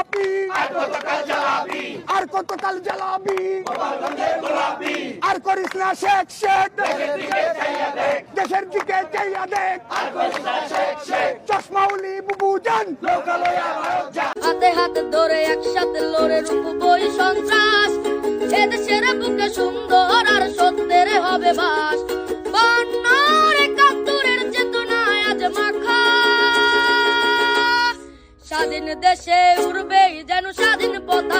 জ্বালাবি। আর কতকাল জ্বালাবি? আর করিস না শেখ শেখ। দেশের দিকে চাইয়া দেখ। চশমাউলি বুবু জান হাতে হাতে ধরে একসাথে লড়ে রূপ বই সন্ত্রাস এদেশের বুকে সুম স্বাধীন দেশে উড়বে যেন স্বাধীন পথা